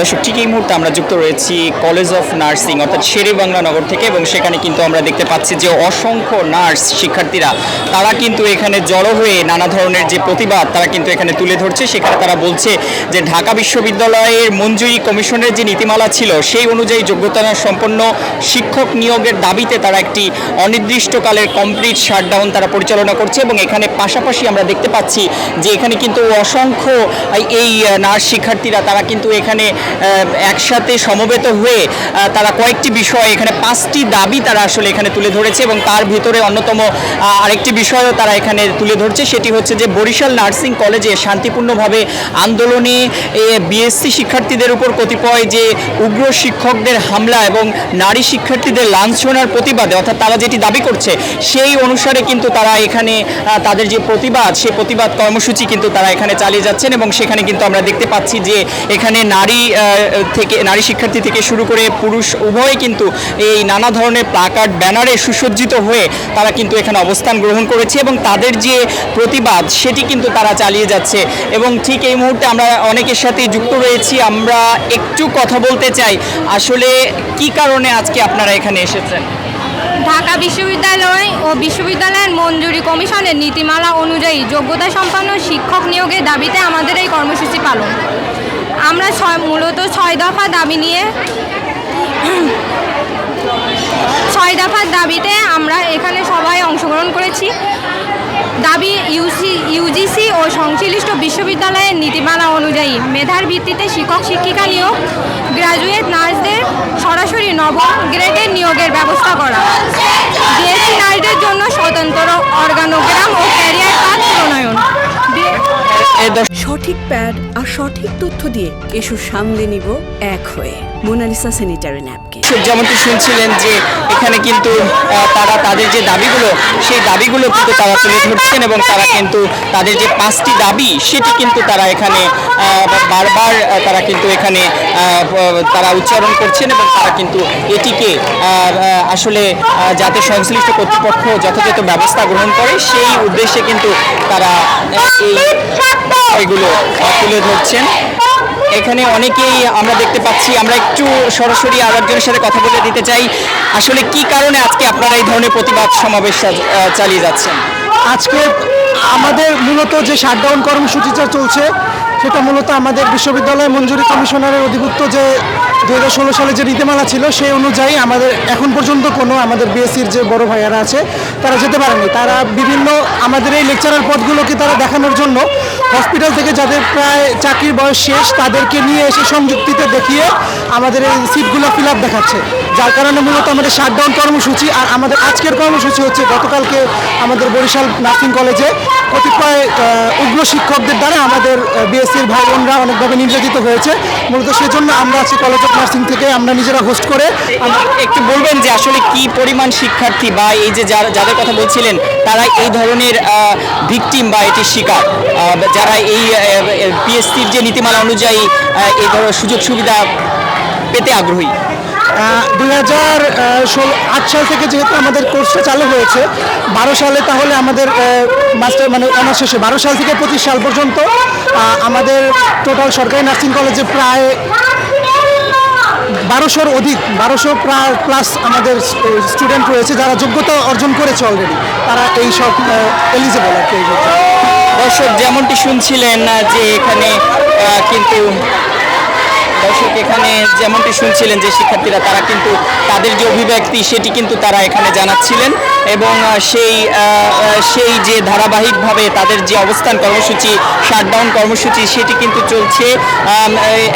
দর্শক, ঠিক এই মুহূর্তে আমরা যুক্ত রয়েছি কলেজ অফ নার্সিং অর্থাৎ শেরে বাংলা নগর থেকে, এবং সেখানে কিন্তু আমরা দেখতে পাচ্ছি যে অসংখ্য নার্স, শিক্ষার্থীরা, তারা কিন্তু এখানে জড়ো হয়ে নানা ধরনের যে প্রতিবাদ, তারা কিন্তু এখানে তুলে ধরছে। সেখানে তারা বলছে যে ঢাকা বিশ্ববিদ্যালয়ের মঞ্জুরি কমিশনের যে নীতিমালা ছিল, সেই অনুযায়ী যোগ্যতা সম্পন্ন শিক্ষক নিয়োগের দাবিতে তারা একটি অনির্দিষ্টকালের কমপ্লিট শাটডাউন তারা পরিচালনা করছে, এবং এখানে পাশাপাশি আমরা দেখতে পাচ্ছি যে এখানে কিন্তু অসংখ্য এই নার্স শিক্ষার্থীরা, তারা কিন্তু এখানে একসাথে সমবেত হয়ে তারা কয়েকটি বিষয়, এখানে পাঁচটি দাবি তারা আসলে এখানে তুলে ধরেছে এবং তার ভিতরে অন্যতম আরেকটি বিষয়ও তারা এখানে তুলে ধরছে, সেটি হচ্ছে যে বরিশাল নার্সিং কলেজে শান্তিপূর্ণভাবে আন্দোলনে বিএসসি শিক্ষার্থীদের উপর কতিপয় যে উগ্র শিক্ষকদের হামলা এবং নারী শিক্ষার্থীদের লাঞ্ছনার প্রতিবাদে, অর্থাৎ তারা যেটি দাবি করছে, সেই অনুসারে কিন্তু তারা এখানে তাদের যে প্রতিবাদ, সেই প্রতিবাদ কর্মসূচি কিন্তু তারা এখানে চালিয়ে যাচ্ছেন এবং সেখানে কিন্তু আমরা দেখতে পাচ্ছি যে এখানে নারী থেকে, নারী শিক্ষার্থী থেকে শুরু করে পুরুষ উভয়ে কিন্তু এই নানা ধরনের প্লাকার্ড, ব্যানারে সুসজ্জিত হয়ে তারা কিন্তু এখানে অবস্থান গ্রহণ করেছে এবং তাদের যে প্রতিবাদ, সেটি কিন্তু তারা চালিয়ে যাচ্ছে। এবং ঠিক এই মুহূর্তে আমরা অনেকের সাথে যুক্ত রয়েছি। আমরা একটু কথা বলতে চাই, আসলে কি কারণে আজকে আপনারা এখানে এসেছেন? ঢাকা বিশ্ববিদ্যালয় ও বিশ্ববিদ্যালয়ের মঞ্জুরি কমিশনের নীতিমালা অনুযায়ী যোগ্যতা সম্পন্ন শিক্ষক নিয়োগের দাবিতে আমাদের এই কর্মসূচি পালন। আমরা মূলত ছয় দফা দাবি নিয়ে ছয় দফার দাবিতে আমরা এখানে সবাই অংশগ্রহণ করেছি। দাবি ইউসি ইউজিসি ও সংশ্লিষ্ট বিশ্ববিদ্যালয়ের নীতিমালা অনুযায়ী মেধার ভিত্তিতে শিক্ষক, শিক্ষিকা নিয়োগ গ্র্যাজুয়েট নার্সদের সরাসরি নবম গ্রেডের নিয়োগের ব্যবস্থা করা। বিএসসি নার্সদের জন্য স্বতন্ত্র অর্গানোগ্রাম ও ক্যারিয়ার পাথ প্রণয়ন। সঠিক প্যাড আর সঠিক তথ্য দিয়ে এসো সামলে নিব এক হয়ে। মোনালিসা স্যানিটারি ন্যাপকিন যেমনটি শুনছিলেন যে এখানে কিন্তু তারা তাদের যে দাবিগুলো, সেই দাবিগুলো কিন্তু তারা তুলে ধরছেন এবং তারা কিন্তু তাদের যে পাঁচটি দাবি, সেটি কিন্তু তারা এখানে বারবার তারা কিন্তু এখানে তারা উচ্চারণ করছেন এবং তারা কিন্তু এটিকে আসলে যাতে সংশ্লিষ্ট কর্তৃপক্ষ যথাযথ ব্যবস্থা গ্রহণ করে, সেই উদ্দেশ্যে কিন্তু তারা এই, এগুলো তুলে ধরছেন। এখানে অনেকেই আমরা দেখতে পাচ্ছি। আমরা একটু সরাসরি আর একজনের সাথে কথা বলে দিতে চাই। আসলে কি কারণে আজকে আপনারা এই ধরনের প্রতিবাদ সমাবেশ চালিয়ে যাচ্ছেন? আজকে আমাদের মূলত যে শাটডাউন কর্মসূচিটা চলছে, সেটা মূলত আমাদের বিশ্ববিদ্যালয় মঞ্জুরি কমিশনারের অধিভুক্ত যে দু হাজার ষোলো সালে যে নীতিমালা ছিল, সেই অনুযায়ী আমাদের এখন পর্যন্ত কোনো আমাদের বিএসসির যে বড় ভাইয়ারা আছে, তারা যেতে পারেনি। তারা বিভিন্ন আমাদের এই লেকচারার পদগুলোকে তারা দেখানোর জন্য হসপিটাল থেকে যাদের প্রায় চাকরির বয়স শেষ, তাদেরকে নিয়ে এসে সংযুক্তিতে দেখিয়ে আমাদের এই সিটগুলো ফিল আপ দেখাচ্ছে। যার কারণে মূলত আমাদের শাটডাউন কর্মসূচি আর আমাদের আজকের কর্মসূচি হচ্ছে গতকালকে আমাদের বরিশাল নার্সিং কলেজে। কতিপয় উগ্র শিক্ষকদের দ্বারা আমাদের বিএসসির ভাই বোনরা অনেকভাবে নির্যাতিত হয়েছে। মূলত সেজন্য আমরা আজকে কলেজ অফ নার্সিং থেকে আমরা নিজেরা হোস্ট করে একটু বলবেন যে আসলে কি পরিমাণ শিক্ষার্থী বা এই যে যারা যাদের কথা বলছিলেন, তারা এই ধরনের ভিকটিম বা এটির শিকার? যারা এই পিএসসির যে নীতিমালা অনুযায়ী এই ধরনের সুযোগ সুবিধা পেতে আগ্রহী? দুই হাজার ষোলো, আট সাল থেকে যেহেতু আমাদের কোর্সটা চালু হয়েছে, বারো সালে তাহলে আমাদের মাস্টার মানে অনার্স শেষে, বারো সাল থেকে পঁচিশ সাল পর্যন্ত আমাদের টোটাল সরকারি নার্সিং কলেজে প্রায় বারোশোর অধিক, বারোশো প্লাস আমাদের স্টুডেন্ট রয়েছে যারা যোগ্যতা অর্জন করেছে অলরেডি তারা এই সব এলিজেবল আর কি। দর্শক, যেমনটি শুনছিলেন যে এখানে কিন্তু দর্শক এখানে যেমনটি শুনছিলেন যে শিক্ষার্থীরা, তারা কিন্তু তাদের যে অভিব্যক্তি সেটি কিন্তু তারা এখানে জানাচ্ছিলেন এবং সেই সেই যে ধারাবাহিকভাবে তাদের যে অবস্থান কর্মসূচি শাটডাউন কর্মসূচি সেটি কিন্তু চলছে।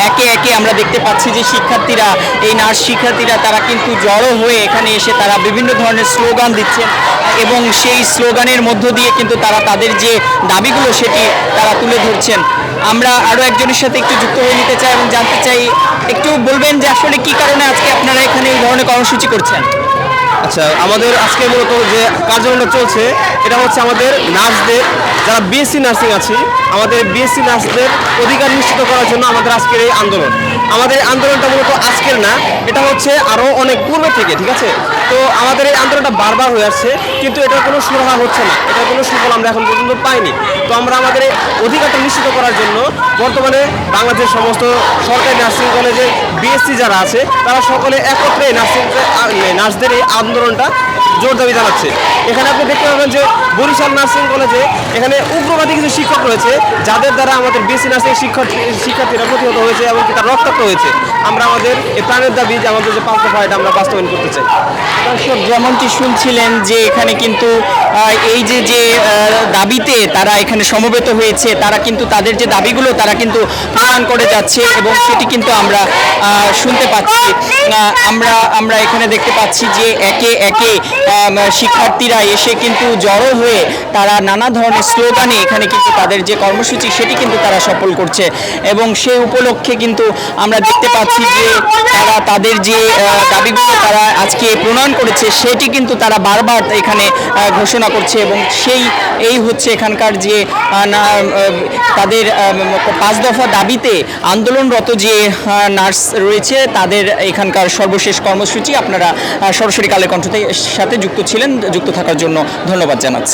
একে একে আমরা দেখতে পাচ্ছি যে শিক্ষার্থীরা, এই নার্স শিক্ষার্থীরা, তারা কিন্তু জড়ো হয়ে এখানে এসে তারা বিভিন্ন ধরনের স্লোগান দিচ্ছেন এবং সেই স্লোগানের মধ্য দিয়ে কিন্তু তারা তাদের যে দাবিগুলো সেটি তারা তুলে ধরছেন। আমরা আরও একজনের সাথে একটু যুক্ত হয়ে নিতে চাই এবং জানতে চাই, একটু বলবেন যে আসলে কি কারণে আজকে আপনারা এখানে এই ধরনের কর্মসূচি করছেন? আচ্ছা আমাদের আজকে মূলত যে কার্যক্রমটা চলছে, এটা হচ্ছে আমাদের নার্সদের, যারা বিএসসি নার্সিং আছে, আমাদের বিএসসি নার্সদের অধিকার নিশ্চিত করার জন্য আমাদের আজকের এই আন্দোলন। আমাদের আন্দোলনটা মূলত আজকের না, এটা হচ্ছে আরও অনেক পূর্বে থেকে, ঠিক আছে? তো আমাদের এই আন্দোলনটা বারবার হয়ে আসছে, কিন্তু এটার কোনো সুরাহা হচ্ছে না। এটা কোনো সুফল আমরা এখন পর্যন্ত পাইনি। তো আমরা আমাদের এই অধিকারটা নিশ্চিত করার জন্য বর্তমানে বাংলাদেশের সমস্ত সরকারি নার্সিং কলেজে বিএসসি যারা আছে, তারা সকলে একত্রে নার্সিং নার্সদের এই আন্দোলনটা জোর দাবি জানাচ্ছে। এখানে আপনি দেখতে পাবেন যে বরিশাল নার্সিং কলেজে এখানে উগ্রবাদী কিছু শিক্ষক রয়েছে, যাদের দ্বারা আমাদের বিএসসি নার্সিং শিক্ষার্থী শিক্ষার্থীরা প্রতিহত হয়েছে এবং তারা রক্তাক্ত হয়েছে। আমরা আমাদের এই প্রাণের দাবি যে আমাদের যে পাঁচ দফা আমরা বাস্তবায়ন করতে চাই। দর্শক, যেমনটি শুনছিলেন যে এখানে কিন্তু এই যে যে দাবিতে তারা এখানে সমবেত হয়েছে, তারা কিন্তু তাদের যে দাবিগুলো তারা কিন্তু প্রমাণ করে যাচ্ছে এবং সেটি কিন্তু আমরা শুনতে পাচ্ছি। আমরা আমরা এখানে দেখতে পাচ্ছি যে একে একে শিক্ষার্থীরা এসে কিন্তু জড়ো হয়ে তারা নানা ধরনের স্লোগানে এখানে কিন্তু তাদের যে কর্মসূচি সেটি কিন্তু তারা সফল করছে। এবং সেই উপলক্ষে কিন্তু আমরা দেখতে পাচ্ছি যে তারা তাদের যে দাবিগুলো তারা আজকে প্রণয়ন করেছে সেটি কিন্তু তারা বারবার এখানে ঘোষণা করছে এবং সেই, এই হচ্ছে এখানকার যে তাদের পাঁচ দফা দাবিতে আন্দোলনরত যে নার্স রয়েছে তাদের এখানকার সর্বশেষ কর্মসূচি আপনারা সরাসরি কালের কণ্ঠ সাথে যুক্ত ছিলেন, যুক্ত থাকার জন্য ধন্যবাদ জানাচ্ছি।